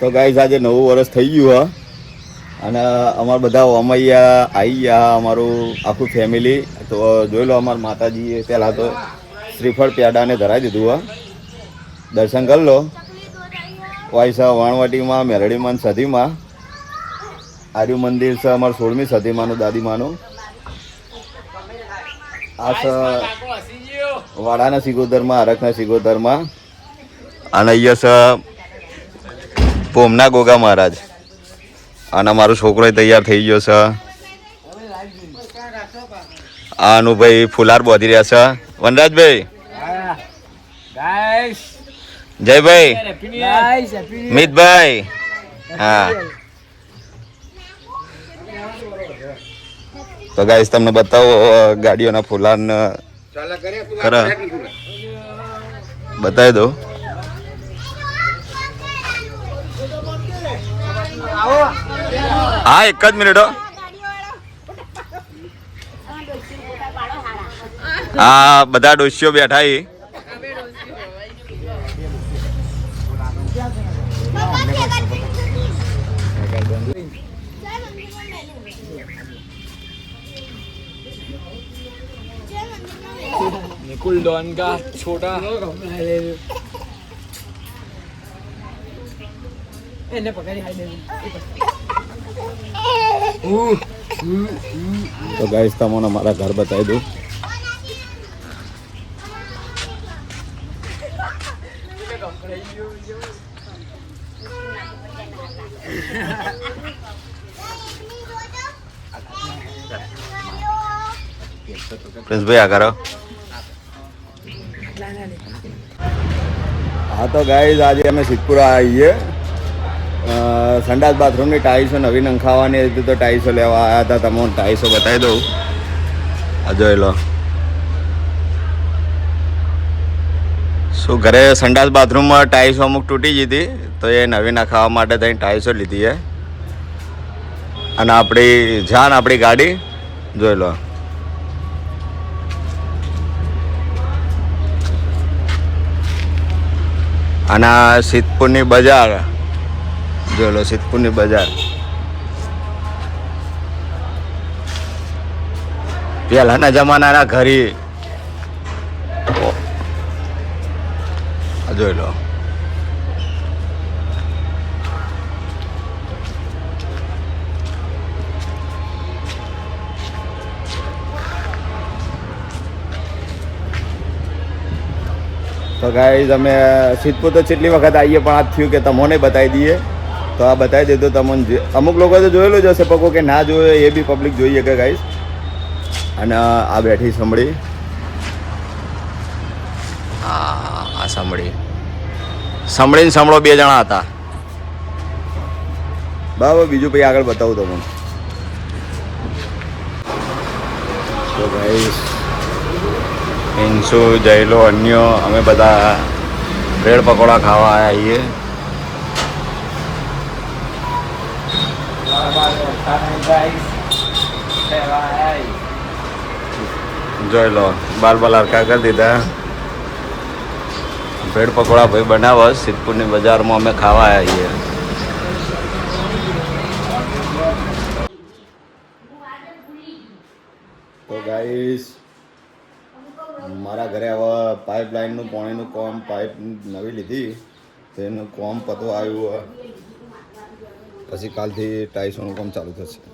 તો ગાઈઝ આજે નવું વર્ષ થઈ ગયું, હ. અને અમારા બધા ઓમૈયા આવી ગયા, અમારું આખું ફેમિલી તો જોઈ લો અમારા માતાજીએ પહેલાં તો શ્રીફળ પ્યાડાને ધરાવી દીધું, હ. દર્શન કરી લો. વાયસા વાણવટીમાં, મેરડીમાં સદીમાં આર્યુ મંદિર છે અમારું સોળમી સદીમાંનું દાદીમાનું. આ છે વાડાના સિગોદરમાં અરખના સિગોદરમાં. અને અહીંયા છે પોમના ગોગા મહારાજ. અને મારો છોકરો તૈયાર થઈ ગયો છે. આનું ભાઈ ફુલાર બોધી રહ્યા છે. વનરાજભાઈ. જયભાઈ મિતભાઈ. હા. તો ગાઈસ તમને બતાવો ગાડીઓના ફુલાર ખરા. બતાવી દો હા એક જ મિનિટ હો. હા બધા ડોસીઓ બેઠા છે निकुल डॉन का छोटा એને પકડી હાઈ તો ગાઈસ તમને મારા ઘર બતાવી દઉં. પ્રિન્સભાઈ આ કરો. હા તો ગાઈઝ આજે અમે સિદ્ધપુરા આવીએ. સંડાસ બાથરૂમની ટાઇલ્સો નવી નંખાવાની હતી તો ટાઈલ્સો લેવા આવ્યા હતા. તમે ટાઈલ્સો બતાવી દઉં. આ જોઈ લો. શું ઘરે સંડાસ બાથરૂમમાં ટાઇલ્સો અમુક તૂટી ગઈ હતી, તો એ નવી નખાવા માટે ત્યાં ટાઇલ્સો લીધી છે. અને આપણી જાન, આપણી ગાડી, જોઈ લો. અને સિદ્ધપુરની બજાર. જોઈ લો સિદ્ધપુરની બજાર. પહેલાના જમાનાના ઘરી. જોઈ લો. તો ગાઈઝ અમે સિદ્ધપુર તો કેટલી વખત આવીએ પણ આ થયું કે તમને બતાવી દઈએ. તો આ બતાવી દીધું તમને જે- અમુક લોકો તો જોયેલું જ હશે પકો કે ના જોયો એ બી પબ્લિક જોઈએ કે ગાઈઝ અને આ બેઠી સાંભળી. આ આ સાંભળીને સાંભળો સંભળો બે જણા હતા. બરાબર બીજું પછી આગળ બતાવું તમને. તો ગાઈઝ હિંસુ જયલો અન્ય અમે બધા બ્રેડ પકોડા ખાવા આવ્યા છીએ. જોઈ લો બાલ બાલ હરકા કરી દીધા? ભેડ પકોડા ભાઈ બનાવો, સિદ્ધપુરની બજારમાં અમે ખાવા આવીએ તો ગાઈસ, મારા ઘરે હવે પાઇપલાઇનનું પાણીનું કોમ, પાઇપ નવી લીધી, તેનું કોમ પતો આવ્યું. પછી કાલથી ટાઈસોનું કામ ચાલુ થશે.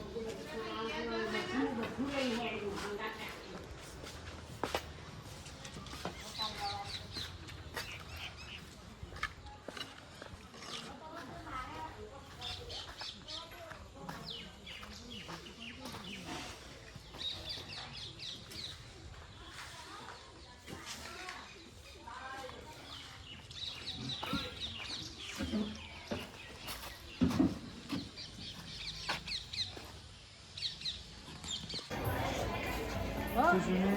તો ખરીદ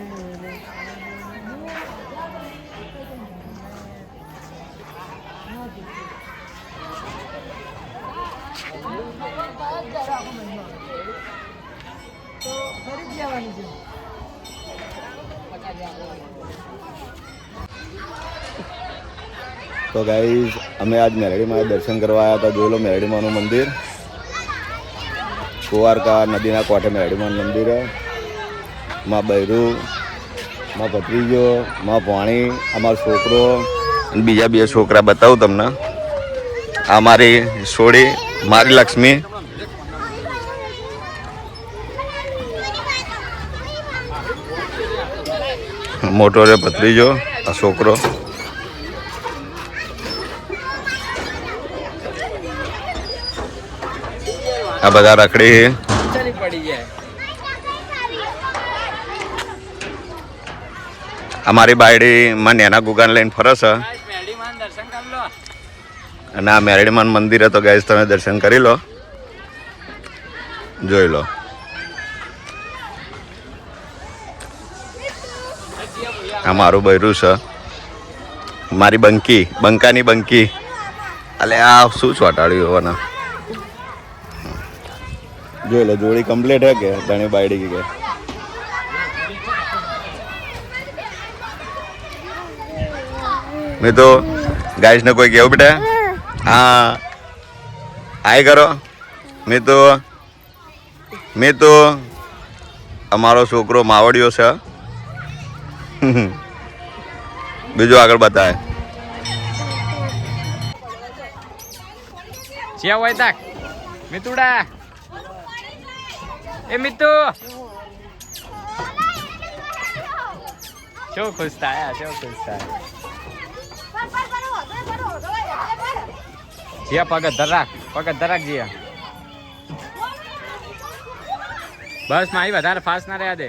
ગાઈઝ અમે આજ મેરડીમાં દર્શન કરવા આવ્યા હતા જોઈ લો મેરડીમાનું મંદિર કુવારકા નદીના કોઠે મેરડીમાનું મંદિર. માં બૈરું, માં ભત્રીજો, માં પાણી અમારો છોકરો અને બીજા બે છોકરા બતાવું તમને. આ મારી સોડી મારી લક્ષ્મી. મોટો રે ભત્રીજો, આ છોકરો. આ બધા રખડી છે. ચાલી પડી જાય. અમારી બાયડી માં નેના ગુગાન લઈને ફરસ અને આ મેરડીમાન મંદિર તો ગાઈસ તમે દર્શન કરી લો. જોઈ લો. આ મારું બૈરું છે. મારી બંકી બંકાની બંકી. અલે આ શું ચોટાડ્યું હોવાના? જોઈ લો જોડી કમ્પ્લીટ હે કે? ધણી બાયડી કે? મેં તો ગાઈસને કોઈ કહેવું બેટા? હા. હાય કરો. મેં તો મેં તો અમારો છોકરો માવડિયો છે. બીજું આગળ બતાવે. જ્યાં હોય તાક. મિતુડા. એ મિતુ. શું ખુશ થાય? શું ખુશ થાય? જીયા પગ ધરાક પગ ધરાક જીયા. બસમાં વધારે ફાસ્ટ ના રહ્યા દે.